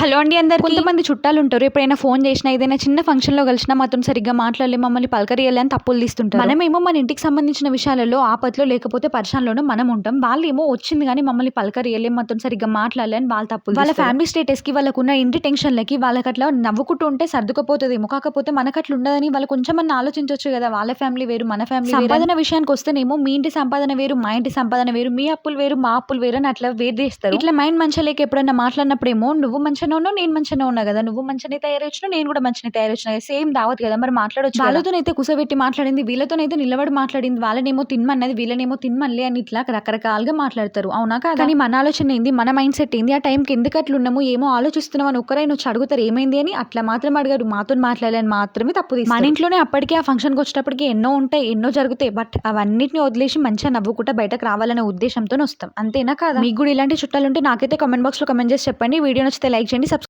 Hello అండి అందరు కొంతమంది చుట్టాలు ఉంటారు ఎప్పుడైనా ఫోన్ చేసినా ఏదైనా చిన్న ఫంక్షన్లో కలిసినా మాత్రం సరిగ్గా మాట్లాడలే మమ్మల్ని పలకరియాలి అని తప్పులు తీస్తుంటారు. మనమేమో మన ఇంటికి సంబంధించిన విషయాలలో ఆపత్లో లేకపోతే పరిశానలోనూ మనం ఉంటాం. వాళ్ళు ఏమో వచ్చింది కానీ మమ్మల్ని పలకరియలే మాత్రం సరిగ్గా మాట్లాడలే అని వాళ్ళ తప్పులు వాళ్ళ ఫ్యామిలీ స్టేటస్కి వాళ్ళకున్న ఇంటి టెన్షన్లకి వాళ్ళకి అట్లా నవ్వుకుంటూ ఉంటే సర్దుకుపోతుందేమో. కాకపోతే మనకు అట్లా ఉండదని వాళ్ళు కొంచెం అన్న ఆలోచించవచ్చు కదా. వాళ్ళ ఫ్యామిలీ వేరు మన ఫ్యామిలీ సంపాదన విషయానికి వస్తేనేమో మీ ఇంటి సంపాదన వేరు మా ఇంటి సంపాదన వేరు మీ అప్పులు వేరు మా అప్పులు వేరు అని అట్లా వేరు చేస్తారు. ఇట్లా మైండ్ మంచిగా లేక ఎప్పుడైనా మాట్లాడినప్పుడేమో నువ్వు మంచిగా ఉన్నావు నేను మంచిగా ఉన్నా కదా. నువ్వు మంచిగా తయారొచ్చినా నేను కూడా మంచిగా తయారొచ్చిన సేమ్ దావత్ కదా మరి మాట్లాడొచ్చు వాళ్ళతోనైతే కుసబెట్టి మాట్లాడింది వీళ్ళతోనైతే నిలబడి మాట్లాడింది వాళ్ళనేమో తినమన్నది వీళ్ళనేమో తినమనిలే అని ఇట్లా రకరకాలుగా మాట్లాడతారు. అవునా కాదా? కానీ మన ఆలోచన ఏంది? మన మైండ్ సెట్ ఏంది? ఆ టైంకి ఎందుకు అట్లా ఉన్నాము? ఏమో ఆలోచిస్తున్నాం అని ఒక్కరైనా వచ్చి అడుగుతారు ఏమైంది అని అట్లా మాత్రం అడిగారు. మాతో మాట్లాడాలని మాత్రమే తప్పు. మన ఇంట్లోనే అప్పటికే ఆ ఫంక్షన్కి వచ్చేటప్పటికి ఎన్నో ఉంటాయి ఎన్నో జరుగుతాయి. బట్ అవన్నిటిని వదిలేసి మంచిగా నవ్వుకుంటా బయటకు రావాలనే ఉద్దేశంతో వస్తాం. అంతేనా కాదా? మీకు కూడా ఇలాంటి చుట్టాలు ఉంటే నాకైతే కామెంట్ బాక్స్లో కమెంట్ చేసి చెప్పండి. వీడియో నచ్చితే లైక్ చేయండి సబ్స్క్రైబ్